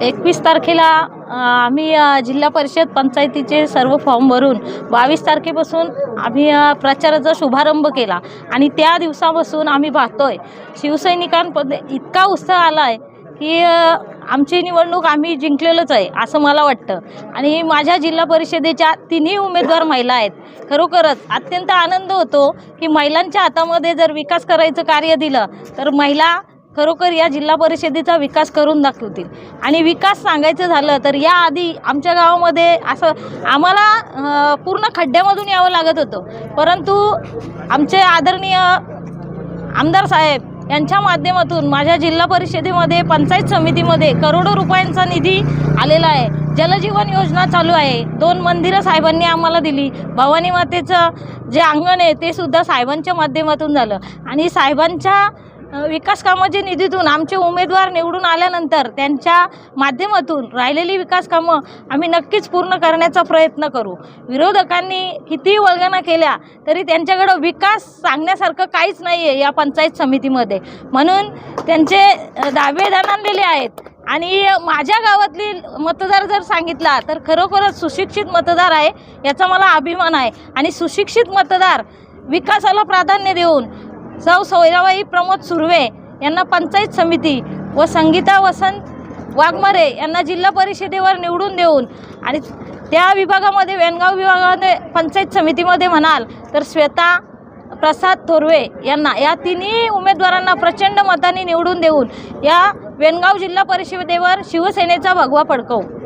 एकवीस तारखेला आम्ही जिल्हा परिषद पंचायतीचे सर्व फॉर्म भरून बावीस तारखेपासून आम्ही प्रचाराचा शुभारंभ केला. आणि त्या दिवसापासून आम्ही पाहतोय शिवसैनिकांमध्ये इतका उत्साह आला आहे की आमची निवडणूक आम्ही जिंकलेलंच आहे असं मला वाटतं. आणि माझ्या जिल्हा परिषदेच्या तिन्ही उमेदवार महिला आहेत. खरोखरच अत्यंत आनंद होतो की महिलांच्या हातामध्ये जर विकास करायचं कार्य दिलं तर महिला खरोखर या जिल्हा परिषदेचा विकास करून दाखवतील. आणि विकास सांगायचं झालं तर याआधी आमच्या गावामध्ये असं आम्हाला पूर्ण खड्ड्यामधून यावं लागत होतं. परंतु आमचे आदरणीय आमदार साहेब यांच्या माध्यमातून माझ्या जिल्हा परिषदेमध्ये पंचायत समितीमध्ये करोडो रुपयांचा निधी आलेला आहे. जलजीवन योजना चालू आहे. दोन मंदिरं साहेबांनी आम्हाला दिली. भवानी मातेचं जे अंगण आहे ते सुद्धा साहेबांच्या माध्यमातून झालं. आणि साहेबांच्या विकास कामाच्या निधीतून आमचे उमेदवार निवडून आल्यानंतर त्यांच्या माध्यमातून राहिलेली विकास कामं आम्ही नक्कीच पूर्ण करण्याचा प्रयत्न करू. विरोधकांनी कितीही वल्गना केल्या तरी त्यांच्याकडं विकास सांगण्यासारखं काहीच नाही आहे या पंचायत समितीमध्ये. म्हणून त्यांचे दावे दणाणलेले आहेत. आणि माझ्या गावातली मतदार जर सांगितला तर खरोखरच सुशिक्षित मतदार आहे याचा मला अभिमान आहे. आणि सुशिक्षित मतदार विकासाला प्राधान्य देऊन सौ सौराबाई प्रमोद सुर्वे यांना पंचायत समिती व संगीता वसंत वाघमारे यांना जिल्हा परिषदेवर निवडून देऊन आणि त्या विभागामध्ये वेणगाव विभागामध्ये पंचायत समितीमध्ये म्हणाल तर श्वेता प्रसाद थोरवे यांना या तिन्ही उमेदवारांना प्रचंड मताने निवडून देऊन या वेणगाव जिल्हा परिषदेवर शिवसेनेचा भगवा फडकवू.